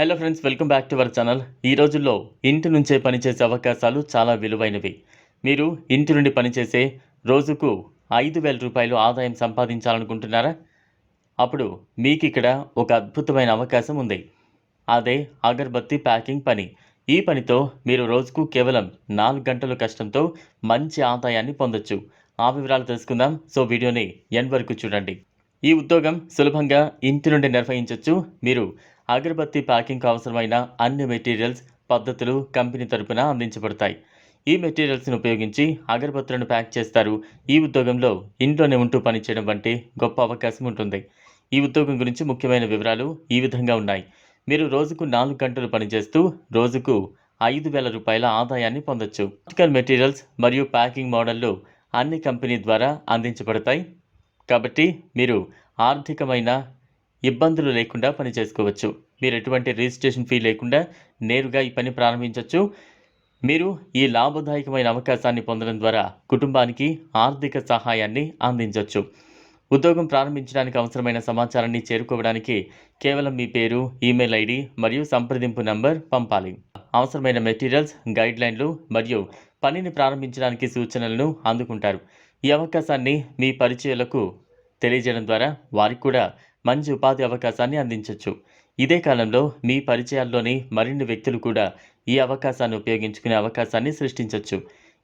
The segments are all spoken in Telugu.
Hello friends welcome back to our channel. ఈ రోజుల్లో ఇంటి నుంచే పనిచేసే అవకాశాలు చాలా విలువైనవి. మీరు ఇంటి నుండి పనిచేసే రోజుకు ఐదు వేల రూపాయలు ఆదాయం సంపాదించాలనుకుంటున్నారా? అప్పుడు మీకు ఇక్కడ ఒక అద్భుతమైన అవకాశం ఉంది. అదే అగర్బత్తి ప్యాకింగ్ పని. ఈ పనితో మీరు రోజుకు కేవలం నాలుగు గంటల కష్టంతో మంచి ఆదాయాన్ని పొందొచ్చు. ఆ వివరాలు తెలుసుకుందాం. సో వీడియోని ఎన్ వరకు చూడండి. ఈ ఉద్యోగం సులభంగా ఇంటి నుండి నిర్వహించవచ్చు మీరు అగరబత్తి ప్యాకింగ్కు అవసరమైన అన్ని మెటీరియల్స్ పద్ధతులు కంపెనీ తరపున అందించబడతాయి. ఈ మెటీరియల్స్ను ఉపయోగించి అగరబత్తులను ప్యాక్ చేస్తారు. ఈ ఉద్యోగంలో ఇంట్లోనే ఉంటూ పనిచేయడం వంటి గొప్ప అవకాశం ఉంటుంది. ఈ ఉద్యోగం గురించి ముఖ్యమైన వివరాలు ఈ విధంగా ఉన్నాయి. మీరు రోజుకు నాలుగు గంటలు పనిచేస్తూ రోజుకు ఐదు వేల రూపాయల ఆదాయాన్ని పొందొచ్చు. ఆప్టికల్ మెటీరియల్స్ మరియు ప్యాకింగ్ మోడళ్ళు అన్ని కంపెనీ ద్వారా అందించబడతాయి. కాబట్టి మీరు ఆర్థికమైన ఇబ్బందులు లేకుండా పని చేసుకోవచ్చు. మీరు ఎటువంటి రిజిస్ట్రేషన్ ఫీ లేకుండా నేరుగా ఈ పని ప్రారంభించవచ్చు మీరు ఈ లాభదాయకమైన అవకాశాన్ని పొందడం ద్వారా కుటుంబానికి ఆర్థిక సహాయాన్ని అందించవచ్చు ఉద్యోగం ప్రారంభించడానికి అవసరమైన సమాచారాన్ని చేరుకోవడానికి కేవలం మీ పేరు ఈమెయిల్ ఐడి మరియు సంప్రదింపు నంబర్ పంపాలి. అవసరమైన మెటీరియల్స్ గైడ్లైన్లు మరియు పనిని ప్రారంభించడానికి సూచనలను అందుకుంటారు. ఈ అవకాశాన్ని మీ పరిచయాలకు తెలియజేయడం ద్వారా వారికి కూడా మంచి ఉపాధి అవకాశాన్ని అందించవచ్చు ఇదే కాలంలో మీ పరిచయాల్లోని మరిన్ని వ్యక్తులు కూడా ఈ అవకాశాన్ని ఉపయోగించుకునే అవకాశాన్ని సృష్టించవచ్చు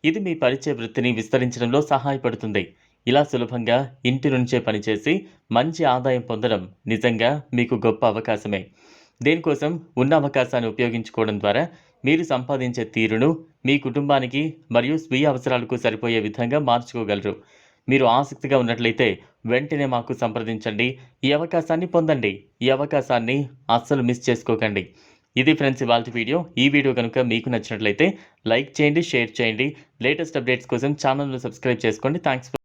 ఇది మీ పరిచయ వృత్తిని విస్తరించడంలో సహాయపడుతుంది. ఇలా సులభంగా ఇంటి నుంచే పనిచేసి మంచి ఆదాయం పొందడం నిజంగా మీకు గొప్ప అవకాశమే. దేనికోసం ఉన్న అవకాశాన్ని ఉపయోగించుకోవడం ద్వారా మీరు సంపాదించే తీరును మీ కుటుంబానికి మరియు స్వీయ అవసరాలకు సరిపోయే విధంగా మార్చుకోగలరు. మీరు ఆసక్తిగా ఉన్నట్లయితే వెంటనే మాకు సంప్రదించండి. ఈ అవకాశాన్ని పొందండి. ఈ అవకాశాన్ని అస్సలు మిస్ చేసుకోకండి. ఇది ఫ్రెండ్స్ ఇవాళ వీడియో. ఈ వీడియో కనుక మీకు నచ్చినట్లయితే లైక్ చేయండి షేర్ చేయండి. లేటెస్ట్ అప్డేట్స్ కోసం ఛానల్ను సబ్స్క్రైబ్ చేసుకోండి. థ్యాంక్స్